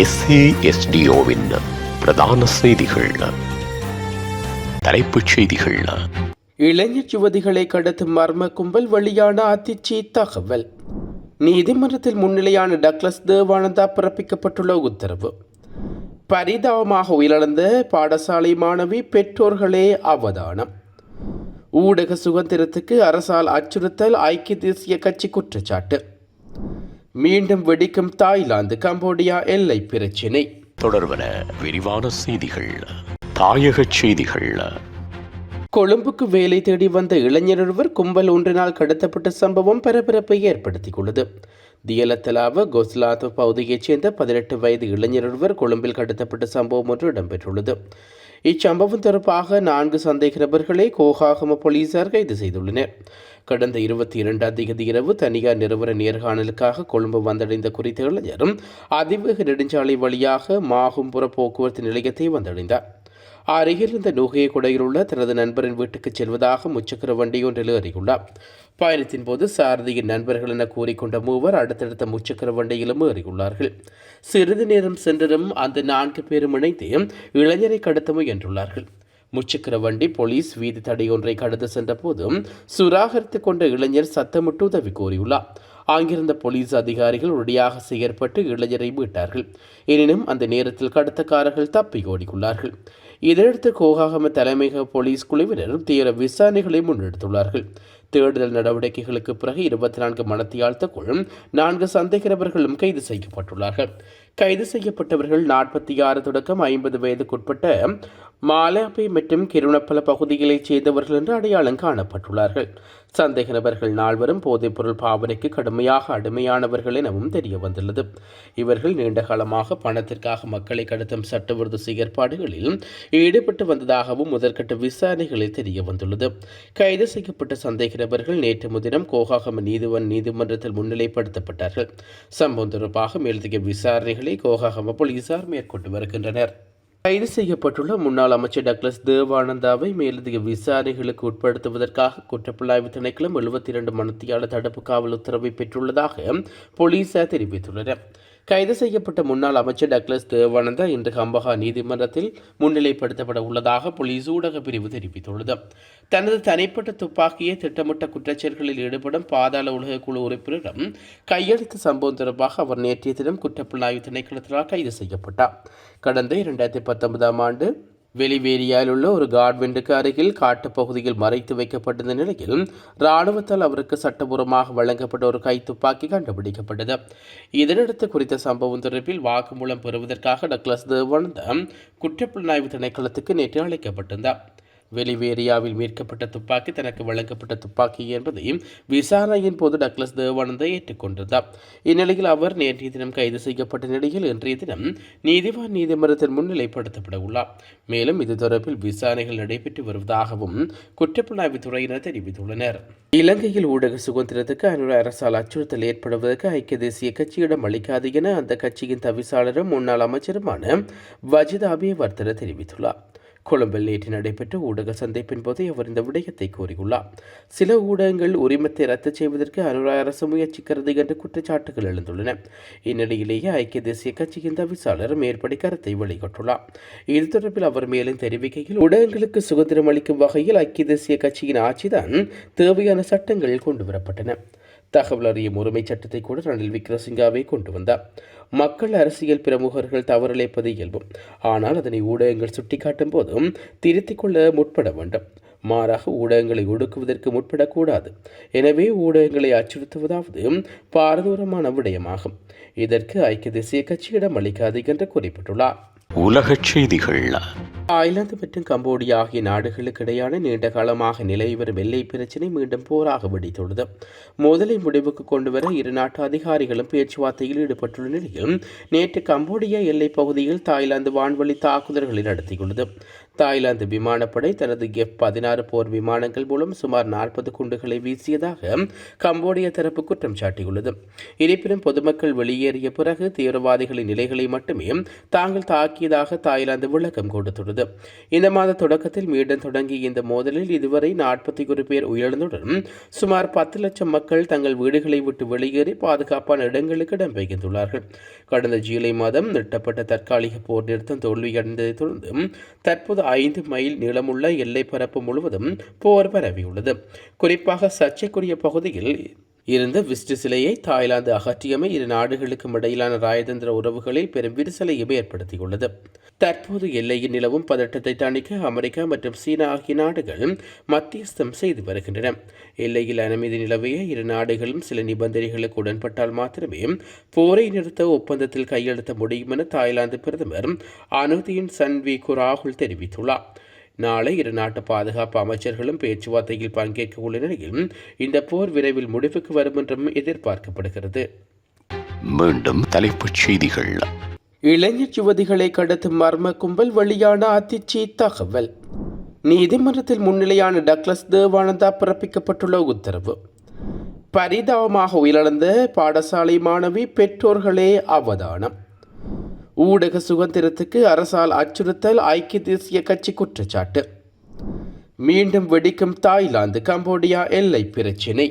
எஸ்ஏஎஸ்டிஓவின் பிரதான செய்திகள். தலைப்புச் செய்திகள். இளைஞர் யுவதிகளை கடத்தும் மர்ம கும்பல் வெளியான அதிர்ச்சி தகவல். நீதிமன்றத்தில் முன்னிலையான டக்ளஸ் தேவானந்தா பிறப்பிக்கப்பட்டுள்ள உத்தரவு. பரிதாபமாக உயிரிழந்த பாடசாலை மாணவி பெற்றோர்களே அவதானம். ஊடக சுதந்திரத்துக்கு அரசால் அச்சுறுத்தல் ஐக்கிய தேசிய கட்சி குற்றச்சாட்டு. மீண்டும் வெடிக்கும் தாய்லாந்து கம்போடியா எல்லை பிரச்சினை. தொடர்பன விரிவான செய்திகள் தாயகச் செய்திகள். கொழும்புக்கு வேலை தேடி வந்த இளைஞர் ஒருவர் கும்பல் ஒன்றினால் கடத்தப்பட்ட சம்பவம் பரபரப்பை ஏற்படுத்தியுள்ளது தியலத்தலாவ கொஸ்லாத் பகுதியைச் சேர்ந்த பதினெட்டு வயது இளைஞர் ஒருவர் கொழும்பில் கடத்தப்பட்ட சம்பவம் ஒன்று இடம்பெற்றுள்ளது. இச்சம்பவம் தொடர்பாக நான்கு சந்தேக நபர்களை கோகாகம போலீசார் கைது செய்துள்ளனர். கடந்த இருபத்தி இரண்டாம் தேதி இரவு தனியார் நிறுவன நேர்காணலுக்காக கொழும்பு வந்தடைந்த குறித்த இளைஞரும் அதிவேக நெடுஞ்சாலை வழியாக மாகும்புற போக்குவரத்து நிலையத்தை வந்தடைந்தார். அருகில் இருந்த நுகைய குடையில் உள்ள தனது நண்பரின் வீட்டுக்கு செல்வதாக முச்சக்கர வண்டியொன்றில் ஏறியுள்ளார். பயணத்தின் போது சாரதியின் நண்பர்கள் என கூறிக்கொண்ட மூவர் அடுத்தடுத்த முச்சக்கர வண்டியிலும் ஏறியுள்ளார்கள். சிறிது நேரம் சென்றதும் அந்த நான்கு பேரும் இணைந்து இளைஞரை கடத்த முயன்றுள்ளார்கள். முச்சக்கர வண்டி போலீஸ் வீதி தடையொன்றை கடந்து சென்ற போதும் சுராகரித்துக் கொண்ட இளைஞர் சத்தமிட்டு உதவி கோரியுள்ளார். அங்கிருந்த போலீஸ் அதிகாரிகள் உடனடியாக செயற்பட்டு இளைஞரை மீட்டார்கள். எனினும் அந்த நேரத்தில் கடத்தக்காரர்கள் தப்பி ஓடியுள்ளார்கள் இதையடுத்து கோகாகம தலைமையக போலீஸ் குழுவினரும் தீவிர விசாரணைகளை முன்னெடுத்துள்ளார்கள். தேடுதல் நடவடிக்கைகளுக்கு பிறகு இருபத்தி நான்கு மனத்தியாழ்த்தக்குழும் நான்கு சந்தேக நபர்களும் கைது செய்யப்பட்டுள்ளார்கள். கைது செய்யப்பட்டவர்கள் நாற்பத்தி ஆறு தொடக்கம் ஐம்பது வயதுக்குட்பட்ட மாலாபே மற்றும் கிருணப்பல பகுதிகளைச் சேர்ந்தவர்கள் என்று அடையாளம் காணப்பட்டுள்ளார்கள். சந்தேக நபர்கள் நால்வரும் போதைப்பொருள் பாவனைக்கு கடுமையாக அடிமையானவர்கள் எனவும் தெரிய வந்துள்ளது இவர்கள் நீண்ட காலமாக பணத்திற்காக மக்களை கடத்தும் சட்டவிரோத செயற்பாடுகளில் ஈடுபட்டு வந்ததாகவும் முதற்கட்ட விசாரணைகளில் தெரிய வந்துள்ளது கைது செய்யப்பட்ட சந்தேக நபர்கள் நேற்று முதினம் கோகாகம நீதிவன் நீதிமன்றத்தில் முன்னிலைப்படுத்தப்பட்டார்கள். சம்பவம் தொடர்பாக மேலதிக விசாரணைகளை கோகாகம போலீசார் மேற்கொண்டு வருகின்றனர். கைது செய்யப்பட்டுள்ள முன்னாள் அமைச்சர் டக்ளஸ் தேவானந்தாவை மேலதிக விசாரணைகளுக்கு உட்படுத்துவதற்காக குற்றப்புலாய்வு திணைக்களம் எழுபத்தி இரண்டு மணத்தியாளர் தடுப்பு காவல் உத்தரவை பெற்றுள்ளதாக போலீசார் தெரிவித்துள்ளனர். கைது செய்யப்பட்ட முன்னாள் அமைச்சர் டக்ளஸ் தேவானந்தா இன்று கம்பஹா நீதிமன்றத்தில் முன்னிலைப்படுத்தப்பட உள்ளதாக போலீஸ் ஊடக பிரிவு தெரிவித்துள்ளது. தனது தனிப்பட்ட துப்பாக்கியை திட்டமிட்ட குற்றச்செயல்களில் ஈடுபடும் பாதாள உலக குழு உறுப்பினரிடம் கையெழுத்து சம்பவம் தொடர்பாக அவர் நேற்றைய தினம் குற்றப்புலனாய்வு திணைக்களத்தினால் கைது செய்யப்பட்டார். கடந்த இரண்டாயிரத்தி பத்தொன்பதாம் ஆண்டு வெளிவேரியால் உள்ள ஒரு காட்வெண்டுக்கு அருகில் காட்டுப்பகுதியில் மறைத்து வைக்கப்பட்டிருந்த நிலையில் இராணுவத்தால் அவருக்கு சட்டபூர்வமாக வழங்கப்பட்ட ஒரு கை துப்பாக்கி கண்டுபிடிக்கப்பட்டது. இதனடுத்து குறித்த சம்பவம் தொடர்பில் வாக்குமூலம் பெறுவதற்காக டக்ளஸ் தேவானந்த குற்றப்புலனாய்வு திணைக்களத்துக்கு நேற்று அழைக்கப்பட்டிருந்தார். வெளிவேரியாவில் மீட்கப்பட்ட துப்பாக்கி தனக்கு வழங்கப்பட்ட துப்பாக்கி என்பதை விசாரணையின் போது டக்ளஸ் தேவானந்தை ஏற்றுக்கொண்டிருந்தார் இந்நிலையில் அவர் நேற்றைய தினம் கைது செய்யப்பட்ட நிலையில் இன்றைய தினம் நீதிவான் நீதிமன்றத்தின் முன்னிலைப்படுத்தப்பட உள்ளார் மேலும் இது தொடர்பில் விசாரணைகள் நடைபெற்று வருவதாகவும் குற்றப்புலனாய்வு துறையினர் தெரிவித்துள்ளனர். இலங்கையில் ஊடக சுதந்திரத்துக்கு அனுர அரசால் அச்சுறுத்தல் ஏற்படுவதற்கு ஐக்கிய தேசிய கட்சியிடம் அளிக்காது என அந்த கட்சியின் தவிசாளரும் முன்னாள் அமைச்சருமான வஜித் அபியவர்த்தன தெரிவித்துள்ளார். கொழும்பில் நேற்று நடைபெற்ற ஊடக சந்திப்பின் போது அவர் இந்த விடயத்தை கூறியுள்ளார். சில ஊடகங்கள் உரிமத்தை ரத்து செய்வதற்கு அனுரா அரசு முயற்சிக்கிறது என்ற குற்றச்சாட்டுகள் எழுந்துள்ளன. இந்நிலையிலேயே ஐக்கிய தேசிய கட்சியின் தவிசாளர் மேற்படி கருத்தை வெளியிட்டுள்ளார். இது தொடர்பில் அவர் மேலும் தெரிவிக்கையில் ஊடகங்களுக்கு சுதந்திரம் அளிக்கும் வகையில் ஐக்கிய தேசிய கட்சியின் ஆட்சிதான் தேவையான சட்டங்கள் கொண்டுவரப்பட்டன தகவல் அறியும் உரிமை சட்டத்தை கூட ரணில் விக்ரசிங்காவை கொண்டு வந்தார். மக்கள் அரசியல் பிரமுகர்கள் தவறிழைப்பது இயல்பும். ஆனால் அதனை ஊடகங்கள் சுட்டிக்காட்டும் போதும் திருத்திக் கொள்ள முற்பட வேண்டும். மாறாக ஊடகங்களை ஒடுக்குவதற்கு முற்படக்கூடாது. எனவே ஊடகங்களை அச்சுறுத்துவதாவது பாரதூரமான விடயமாகும். இதற்கு ஐக்கிய தேசிய கட்சியிடம் அளிக்காது என்று குறிப்பிட்டுள்ளார். உலகச் செய்திகள் தாய்லாந்து மற்றும் கம்போடியா ஆகிய நாடுகளுக்கு இடையான நீண்ட காலமாக நிலவி வரும் எல்லை பிரச்சினை மீண்டும் போராக வெடித்துள்ளது. மோதலை முடிவுக்கு கொண்டுவர இரு நாட்டு அதிகாரிகளும் பேச்சுவார்த்தையில் ஈடுபட்டுள்ள நிலையில் நேற்று கம்போடியா எல்லைப் பகுதியில் தாய்லாந்து வான்வழி தாக்குதல்களை நடத்தியுள்ளது. தாய்லாந்து விமானப்படை தனது எஃப் பதினாறு போர் விமானங்கள் மூலம் சுமார் நாற்பது குண்டுகளை வீசியதாக கம்போடிய தரப்பு குற்றம் சாட்டியுள்ளது. இருப்பினும் பொதுமக்கள் வெளியேறிய பிறகு தீவிரவாதிகளின் நிலைகளை மட்டுமே தாங்கள் தாக்கியதாக தாய்லாந்து விளக்கம் கொடுத்துள்ளது. இந்த மாத தொடக்கத்தில் மீண்டும் தொடங்கிய இந்த மோதலில் இதுவரை நாற்பத்தி ஒரு பேர் உயிரிழந்துடன் சுமார் பத்து லட்சம் மக்கள் தங்கள் வீடுகளை விட்டு வெளியேறி பாதுகாப்பான இடங்களுக்கு இடம்பெயர்ந்துள்ளார்கள் கடந்த ஜூலை மாதம் நிறுத்தப்பட்ட தற்காலிக போர் நிறுத்தம் தோல்வியடைந்ததை தொடர்ந்து தற்போது ஐந்து மைல் நீளமுள்ள எல்லை பரப்பு முழுவதும் போர் பரவியுள்ளது. குறிப்பாக சர்ச்சைக்குரிய பகுதியில் இருந்த விஸ்டு சிலையை தாய்லாந்து அகற்றியமை இரு நாடுகளுக்கும் இடையிலான ராஜதந்திர உறவுகளில் பெரும் விரிசலையும் ஏற்படுத்தியுள்ளது. தற்போது எல்லையில் நிலவும் பதட்டத்தை தணிக்க அமெரிக்கா மற்றும் சீனா ஆகிய நாடுகள் மத்தியஸ்தம் செய்து வருகின்றன. எல்லையில் அனுமதி நிலவிய இரு நாடுகளும் சில நிபந்தனைகளுக்கு உடன்பட்டால் மாத்திரமே போரை நிறுத்த ஒப்பந்தத்தில் கையெழுத்த முடியும் என தாய்லாந்து பிரதமர் அனுதியின் சன்வி குராகுல் தெரிவித்துள்ளார். நாளை இரு நாட்டு பாதுகாப்பு அமைச்சர்களும் பேச்சுவார்த்தையில் பங்கேற்க உள்ள நிலையில் இந்த போர் விரைவில் முடிவுக்கு வரும் என்றும் எதிர்பார்க்கப்படுகிறது. மீண்டும் தலைப்புச் செய்திகள். இளைஞர் யுவதிகளை கடத்தும் மர்ம கும்பல் வெளியான அதிர்ச்சி தகவல். நீதிமன்றத்தில் முன்னிலையான டக்ளஸ் தேவானந்தா பிறப்பிக்கப்பட்டுள்ள உத்தரவு. பரிதாபமாக உயிரிழந்த பாடசாலை மாணவி பெற்றோர்களே அவதானம். ஊடக சுதந்திரத்துக்கு அரசால் அச்சுறுத்தல் ஐக்கிய தேசிய கட்சி குற்றச்சாட்டு. மீண்டும் வெடிக்கும் தாய்லாந்து கம்போடியா எல்லை பிரச்சினை.